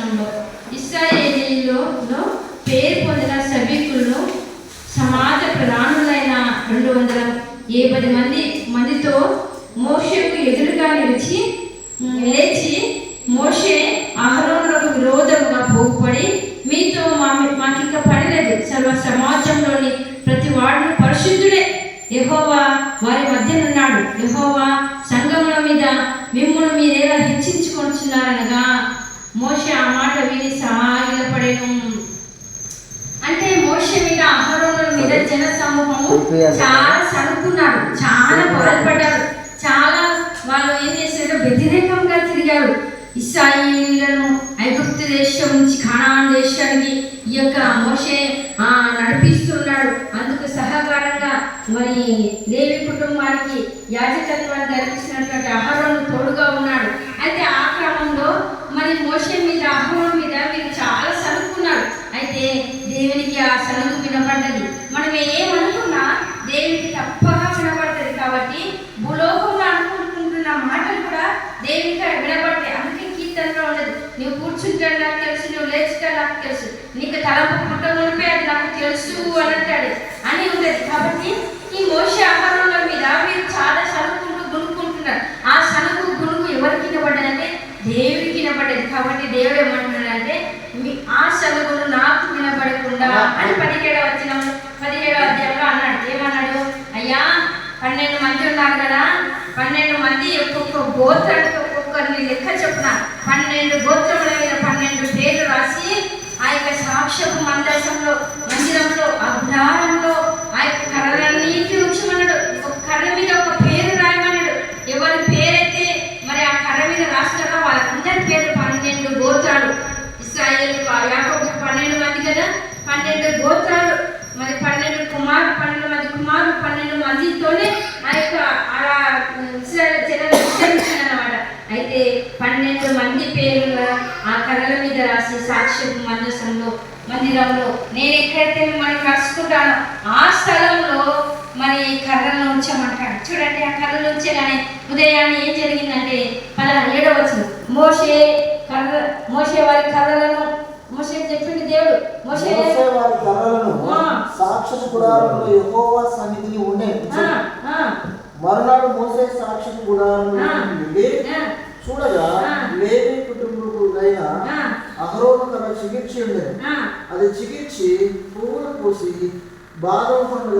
వచనంలో ఇస్రాయేలీలో పేరు పొందిన సభికులను సమాజ ప్రధానులైన రెండు వందల ఏపది మంది మందితో మోషకు ఎదురుగా నిలిచి లేచి మోషే అహరోనులకు విరోధముగా పోగుపడి మీతో మా మాకు ఇంకా సర్వ సమాజంలోని ప్రతి వాడును పరిశుద్ధుడే. యహోవా వారి మధ్యనున్నాడు. యహోవా సంఘముల మీద మిమ్మును మీరేలా హెచ్చించుకొనిచున్నారనగా మోషే ఆ మాట విని సాగిలపడేను అంటే మోషే మీద అహరోనుల మీద జన సమూహము చాలా సనుకున్నారు చాలా బాధపడ్డారు చాలా వాళ్ళు ఏం చేశారు వ్యతిరేకంగా తిరిగారు. ఇస్రాయిలను ఐగుప్తు దేశం నుంచి ఖానాన్ దేశానికి ఈ యొక్క మోషే ఆ, నడిపిస్తున్నాడు. అందుకు సహకారంగా మరి దేవి కుటుంబానికి యాజకత్వాన్ని ధరిస్తున్నటువంటి అహరోను తోడుగా ఉన్నాడు. అయితే ఆ క్రమంలో మరి మోషే మీద అహరోను మీద వీరు చాలా సనుక్కున్నారు అయితే దేవునికి ఆ సనుగు వినబడ్డది మనం ఏమనుకున్నా దేవునికి తప్పగా వినబడుతుంది కాబట్టి భూలోకంలో అనుకుంటున్న మాటలు కూడా దేవునికి వినబడతాయి అందుకే కీర్తనలో ఉండదు నువ్వు కూర్చుంటే నాకు తెలుసు నువ్వు లేచితే నాకు తెలుసు నీకు తలపు పుట్ట మునిపే అది నాకు తెలుసు అని అంటాడు. అని ఉండదు కాబట్టి ఈ మోస ఆహారంల మీద వీరు చాలా సనుకుంటూ గునుకుంటున్నారు ఆ సనుకు గునుకు ఎవరికి వినబడ్డదంటే దేవుడికి వినబడ్డది. కాబట్టి దేవుడు ఏమంటున్నాడంటే మీ ఆ సనుగులు నాకు వినబడకుండా అని పదిహేడవ వచ్చిన పదిహేడవ అధ్యాయంలో అన్నాడు. ఏమన్నాడు? అయ్యా పన్నెండు మంది ఉన్నారు కదా. పన్నెండు మంది ఒక్కొక్క గోత్రానికి ఒక్కొక్కరిని లెక్క చెప్పున? పన్నెండు గోత్రముల మీద పన్నెండు పేర్లు రాసి ఆ యొక్క సాక్ష్యపు మందసంలో మందిరంలో ఆ గుడారంలో ఆ యొక్క కర్రలన్నింటి ఉంచమన్నాడు ఒక కర్ర మీద ఒక పేరు రాయమన్నాడు ఎవరి పేరైతే మరి ఆ కర్ర మీద రాస్తారో వాళ్ళందరి పేరు పన్నెండు గోత్రాలు. ఇస్రాయేల్ యాకోబు పన్నెండు మంది కదా? పన్నెండు గోత్రాలు. మరి పన్నెండు కుమారు పన్నెండు మంది కుమారులు పన్నెండు మందితోనే ఆ యొక్క అలా ఇస్రాయేల్ జనాలు విస్తరించారన్నమాట అయితే పన్నెండు మంది పేర్లు ఆ కర్రల మీద రాసి సాక్ష్యం మందసంలో మందిరంలో నేను ఎక్కడైతే మిమ్మల్ని కలుసుకుంటానో ఆ స్థలంలో మరి కర్రలను ఉంచామంటాడు. చూడండి ఆ కర్రలు ఉంచగానే ఉదయాన్నే ఏం జరిగిందంటే పదహారు ఏడవ వచ్చిన మోషే కర్ర మోసే వారి కర్రలను మోసే చెప్పింది దేవుడు మోసే మోసే వారి కర్రలను ఆ. సాక్ష్యం గుడారంలో యెహోవా సన్నిధిని ఉండే మరునాడు మోసే. నుండి ఆ, చూడగా. లేవి కుటుంబకుడైన అహరోను కర్ర చికిత్స ఉండేది. అది చికిత్సి పువ్వులు పూసి బాదం పండుగ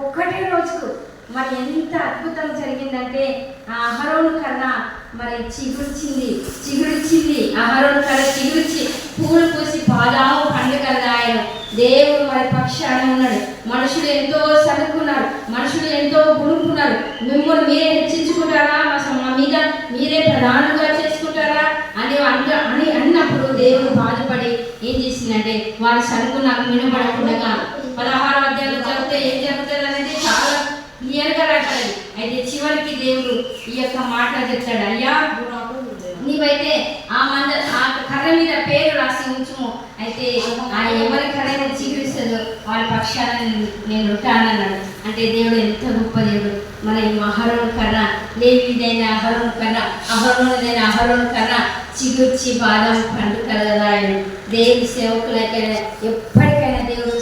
ఒక్కటే రోజుకు మరి ఎంత అద్భుతం జరిగిందంటే ఆ అహరోను కన్నా మరి చిగురిచింది చిగురిచింది. అహరోను కళ చిగురిచి పూలు పూసి బాదాము పండుగలు ఆయన దేవుడు మరి పక్షాన ఉన్నాడు. మనుషులు ఎంతో చదువుకున్నారు మనుషులు ఎంతో గురుకున్నారు మిమ్మల్ని మీరే హెచ్చించుకుంటారా? మా స- మా మీద మీరే ప్రధానంగా చేసుకుంటారా? అని అంట అని అన్నప్పుడు దేవుడు బాధపడి ఏం చేసిందంటే వారి సరుకు నాకు వినబడకుండా పదహారు అధ్యాయులు చదివితే ఏం జరుగుతుంది అనేది చాలా క్లియర్గా రాయబడింది. అయితే చివరికి దేవుడు ఈ యొక్క మాట చెప్తాడు అయ్యా నీవైతే ఆ మంద ఆ కర్ర మీద పేరు రాసి ఉంచుము. అయితే ఆ ఎవరి కర్ర మీద వాళ్ళ పక్షాన నేను- ఉంటానన్నాడు. అంటే దేవుడు ఎంత గొప్ప దేవుడు. మన ఈ అహరోను కర్ర లేవిదైన అహరోను కర్ర అహరోనుదైన అహరోను కర్ర చిగుర్చి బాదం పండు కలగదాయను దేవుని సేవకులకైనా ఎప్పటికైనా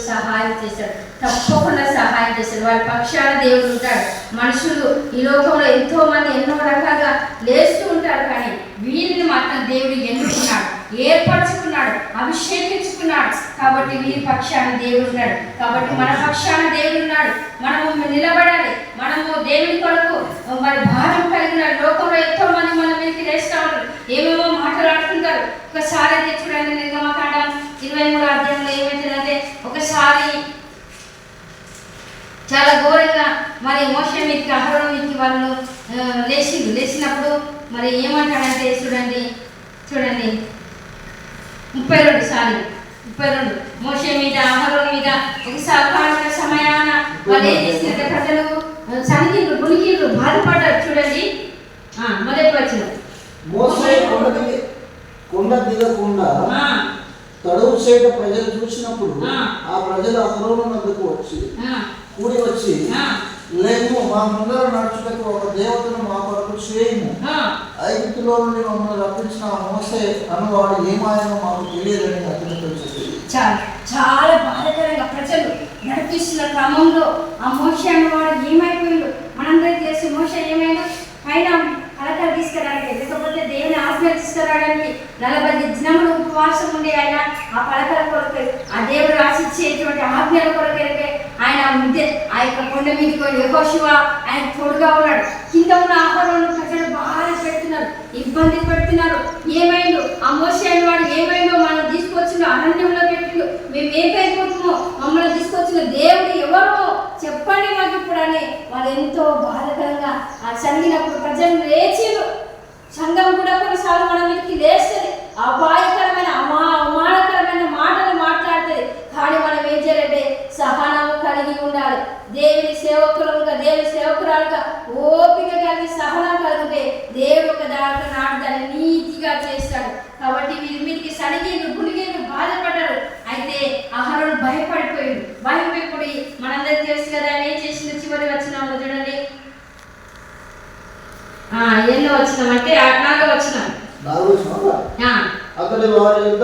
సహాయం చేశాడు. తప్పకుండా సహాయం చేశాడు. వాళ్ళ పక్షాన దేవుడు ఉంటాడు. మనుషులు ఈ లోకంలో ఎంతో మంది ఎన్నో రకాలుగా లేస్తూ ఉంటారు కానీ వీరిని మాత్రం దేవుడు ఎన్నుకున్నాడు ఏర్పరచుకున్నాడు అభిషేకించుకున్నాడు. కాబట్టి వీరి పక్షాన దేవుడు ఉన్నాడు. కాబట్టి మన పక్షాన దేవుడు ఉన్నాడు. మనము నిలబడాలి. మనము దేవుని కొరకు మరి భారం కలిగిన లోకంలో ఎంతో మంది మన మీదకి లేస్తూ ఉంటారు ఏమేమో మాట్లాడుతుంటారు ఒకసారి అయితే చూడండి నిర్గమకాండం ఇరవై మూడు అధ్యాయంలో ఏమైతుందంటే ఒకసారి చాలా ఘోరంగా మరి మోసం మీదకి అహరం మీదకి వాళ్ళు లేచిండు లేచినప్పుడు మరి ఏమంటాడంటే చూడండి చూడండి. ముప్పై రెండు సార్లు ముప్పై రెండు. మోసే మీద అహరోన్ మీద ఒకసారి సమయాన వాళ్ళు ఏం చేసిందంటే ప్రజలు సనికిండ్రు గునికిండ్రు బాధపడ్డారు. చూడండి. మొదటి వచ్చిన కొండ దిగకుండా తడువు చేట ప్రజలు చూసినప్పుడు ఆ. ప్రజలు అహరోను వద్దకు వచ్చి కూడి వచ్చి లేము మా ముందర నడుచుటకు ఒక దేవతను మా కొరకు చేయము. ఐగుప్తులో నుండి మమ్మల్ని రప్పించిన మోసే అన్నవాడు ఏమాయనో మాకు తెలియదని అతనితో చెప్పింది చాలా. చాలా బాధాకరంగా ప్రజలు నడిపిస్తున్న క్రమంలో ఆ మోష అన్నవాడు ఏమైపోయిండు? మనందరికీ తెలిసి మోష ఏమైనా పైన పలకలు తీసుకురావడానికి లేకపోతే దేవుని ఆజ్ఞ తీసుకురావడానికి నలభై దినములు ఉండే ఆయన ఆ పలకల కొరకు ఆ దేవుడు రాసిచ్చేటువంటి ఆజ్ఞల కొరకు ఆయన మిద్దె ఆ యొక్క కొండ మీదకి వెళ్ళి శివ ఆయన తోడుగా ఉన్నాడు. కింద ఉన్న ఆహారంలో ప్రజలు బాగా పెడుతున్నారు ఇబ్బంది పెడుతున్నారు. ఏమైందో? ఆ మోస వాడు ఏమైందో మనం తీసుకొచ్చిన అరణ్యంలో పెట్టిండు. మేము ఏమైపోతున్నామో మమ్మల్ని తీసుకొచ్చిన దేవుడు ఎవరో? చెప్పండి మాకు ఇప్పుడు అని వాళ్ళు ఎంతో బాధకరంగా ఆ చదివినప్పుడు ప్రజలు లేచిరు. సంఘం కూడా కొన్నిసార్లు మనం వీటికి లేస్తుంది అపాయకరమైన అమా అవమానకరమైన మాటలు మాట్లాడుతుంది కానీ మనం ఏం చేయాలంటే సహనం కలిగి ఉండాలి దేవుని సేవకులుగా దేవుని సేవకురాలుగా ఓపిక కలిగి సహనం కలిగితే దేవుడు ఒక దాంట్లో నాడు దాన్ని నీతిగా చేస్తాడు కాబట్టి వీరి మీదకి సడిగేళ్ళు గుడిగేళ్ళు బాధపడ్డారు అయితే ఆహారం భయపడిపోయాడు భయపడిపోయి మనందరికి తెలుసు కదా ఆయన ఏం చేసింది చివరి వచ్చిన చూడండి ఆ, ఎన్నో వచ్చినాం. అంటే ఆ, నాలుగో వచ్చినాం. నాలుగు ఆ, అతడి వారి యొక్క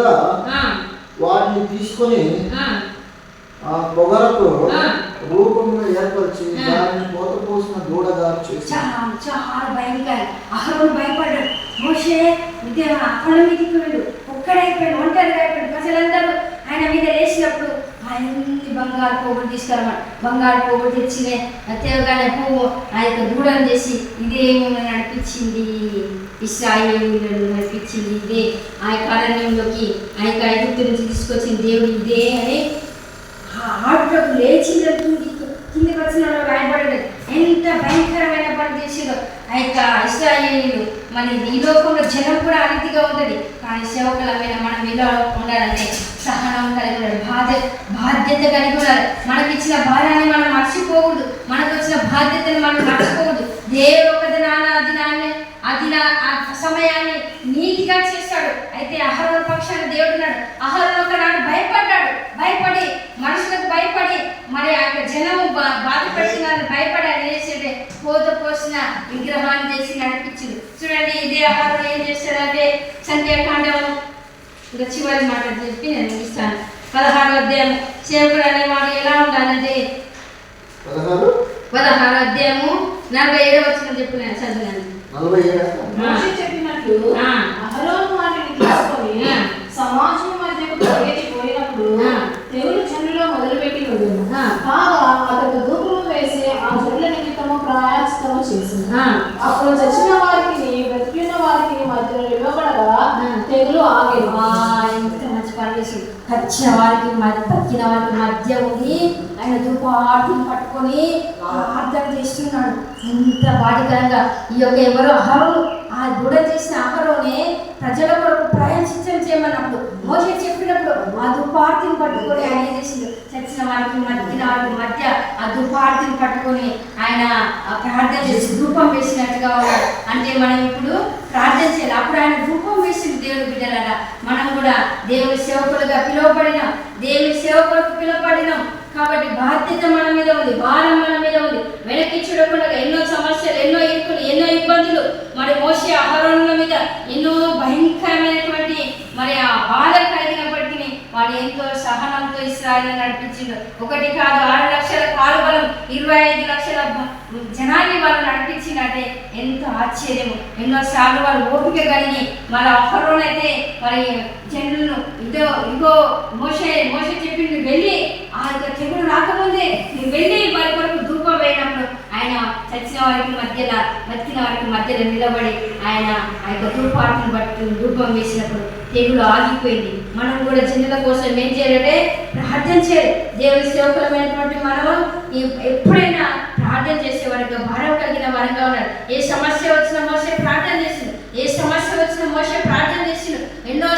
వాటిని తీసుకొని ఆ, ఆ. రూపంలో ఏర్పరిచి. దానిని పోత పోసిన దూడగా చేసి చాలా చాలా భయంకరం. అహరోను భయపడ్డాడు. మోషే విద్య అక్కడ మీదకి వెళ్ళు. ఒక్కడైపోయాడు ఒంటరిగా అయిపోయాడు. ప్రజలందరూ ఆయన మీద లేచినప్పుడు అన్ని బంగారు పోగులు తీసుకురమ్మని. బంగారు పోగులు తెచ్చిన తేవగానే పువ్వు ఆ యొక్క దూడం చేసి ఇదే మిమ్మల్ని నడిపించింది ఇస్రాయేలీలను నడిపించింది ఇదే ఆ యొక్క అరణ్యంలోకి ఆ యొక్క ఐగుప్తు నుంచి తీసుకొచ్చిన దేవుడు ఇదే అని ఆ ఆటకు లేచిందని కిందకి వచ్చిన వాళ్ళు ఎంత భయంకరమైన పని చేసిందో ఆ యొక్క ఇస్రాయేలీలు మరి ఈ లోకంలో జనం కూడా అనితిగా ఉంటుంది. కానీ మీద మనం ఇలా ఉండాలంటే సహనం కలిగి ఉండాలి బాధ బాధ్యత కలిగి ఉండాలి మనకి ఇచ్చిన భారాన్ని మనం మర్చిపోకూడదు మనకు వచ్చిన బాధ్యతను మనం మర్చిపోకూడదు దేవుడు ఒక దినాన ఆ దినాన్ని ఆ ఆ సమయాన్ని నీతిగా చేస్తాడు అయితే అహరోల పక్షాన దేవుడు ఉన్నాడు అహరోన ఒకనాడు భయపడ్డాడు భయపడి మనుషులకు భయపడి మరి ఆ యొక్క జనం బా- బాధ పెట్టినారని భయపడి పోత పోసిన విగ్రహాన్ని చేసి నడిపించింది. చూడండి ఇదే అహరోన ఏం చేస్తాడంటే సంఖ్యాకాండం ఇంకా చివరి మాట చెప్పి నేను ముగిస్తాను. పదహారు అధ్యాయం సేవకుడు అనేవాడు ఎలా ఉండాలంటే పదహారు? అధ్యాయము నలభై ఏడో వచ్చిన చెప్పి నేను చదివాను. నలభై ఏడు చెప్పినట్లు ఆ. అహరోను వాటిని తీసుకొని ఆ. సమాజం మధ్యకు పరిగెత్తి పోయినప్పుడు ఆ. తెగులు చెన్నులో మొదలుపెట్టి వెళ్ళాను ఆ. కాగా అతడు ధూపము వేసి ఆ చెట్ల నిమిత్తము ప్రాయాస్తము చేసింది ఆ. అప్పుడు చచ్చిన వారికి బ్రతికిన వారికి మధ్యలో నిలబడగా ఆ. తెగులు ఆగేది ఆ, ఎంత మంచి పని వచ్చిన వారికి మధ్య బతికిన వారికి మధ్య ఉండి ఆయన ధూపార్తిని పట్టుకొని ప్రార్థన చేస్తున్నాడు. ఇంత బాధికరంగా ఈ యొక్క ఎవరో అహరులు ఆ దూడ చేసిన అహరోనే ప్రజల కొరకు ప్రయాణించడం చేయమన్నప్పుడు మోస చెప్పినప్పుడు ఆ దుపార్తిని పట్టుకొని ఆయన ఏం చేసిండు? చచ్చిన వారికి మధ్యన వారికి మధ్య ఆ దుపార్తిని పట్టుకొని ఆయన ప్రార్థన చేసి ధూపం వేసినట్టుగా ఉన్నాడు అంటే మనం ఇప్పుడు ప్రార్థన చేయాలి. అప్పుడు ఆయన ధూపం చేసింది దేవుని బిడ్డలారా మనం కూడా దేవుని సేవకులుగా పిలువబడినాం. దేవుని సేవకులకు పిలువబడినాం. కాబట్టి బాధ్యత మన మీద ఉంది భారం మన మీద ఉంది. వెనక్కి చూడకుండా ఎన్నో సమస్యలు ఎన్నో ఇరుకులు ఎన్నో ఇబ్బందులు. మరి మోసే ఆహారంల మీద ఎన్నో భయంకరమైనటువంటి మరి ఆ బాధ కలిగిన వాడు ఎంతో సహనంతో ఇస్రాయల్ నడిపించిండు. ఒకటి కాదు ఆరు లక్షల కాలుబలం ఇరవై ఐదు లక్షల జనాన్ని వాళ్ళు నడిపించినట్టే ఎంతో ఆశ్చర్యము. ఎన్నో సార్లు వాళ్ళు ఓపిక కలిగి మన అహరోనైతే మరి జనులను ఇదో ఇగో మోసే మోస చెప్పింది వెళ్ళి ఆ యొక్క తెగులు రాకముందే నువ్వు వెళ్ళి వారి కొరకు పోయినప్పుడు ఆయన చచ్చిన వారికి మధ్యలో బతికిన వారికి మధ్యలో నిలబడి ఆయన ఆ యొక్క ధూపార్తిని బట్టి ధూపం వేసినప్పుడు తెగులు ఆగిపోయింది. మనం కూడా జనుల కోసం ఏం చేయాలంటే ప్రార్థన చేయాలి. దేవుని సేవకులమైనటువంటి మనం ఎప్పుడైనా ప్రార్థన చేసే వారికి భారం కలిగిన వారంగా ఉన్నారు ఏ సమస్య వచ్చిన మోసే ప్రార్థన చేసింది ఏ సమస్య వచ్చిన మోసే ప్రార్థన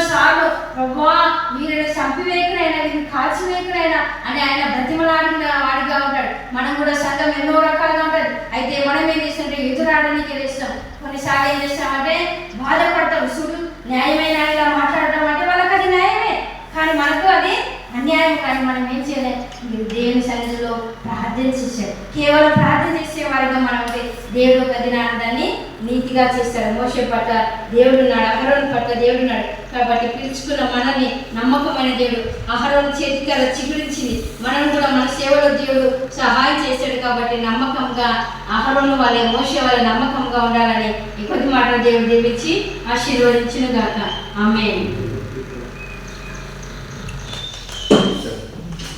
సార్లు ప్రభా మీరు చంపివేయకునైనా మీరు కాల్చివేయకునైనా అని ఆయన బ్రతిమలాడిన వాడిగా ఉంటాడు. మనం కూడా సంఘం ఎన్నో రకాలుగా ఉంటుంది. అయితే మనం ఏం చేస్తుంటే ఎదురాడడానికి వేస్తాం కొన్నిసార్లు ఏం చేస్తాం బాధపడతాం చూడు న్యాయమైన ఆయనగా మాట్లాడటం అంటే వాళ్ళకి అది న్యాయమే కానీ మనకు అది అన్యాయం కానీ మనం ఏం చేయలేదు మీరు దేవుని సన్నిధిలో ప్రార్థన చేశారు కేవలం ప్రార్థన చేసి వారిగా మనం ఉంటే దేవుడు ఒక దినాన్ని దాన్ని నీతిగా చేస్తాడు. మోసే పట్ల దేవుడు ఉన్నాడు అహరోన్ పట్ల దేవుడున్నాడు కాబట్టి పిలుచుకున్న మనల్ని నమ్మకమైన దేవుడు. అహరోన్ చేతికర చిగురించింది. మనం కూడా మన సేవలో దేవుడు సహాయం చేశాడు కాబట్టి నమ్మకంగా అహరోను వాళ్ళ మోసే వాళ్ళ నమ్మకంగా ఉండాలని ఈ కొద్ది మాట దేవుడు దీవించి ఆశీర్వదించిన గాక ఆమె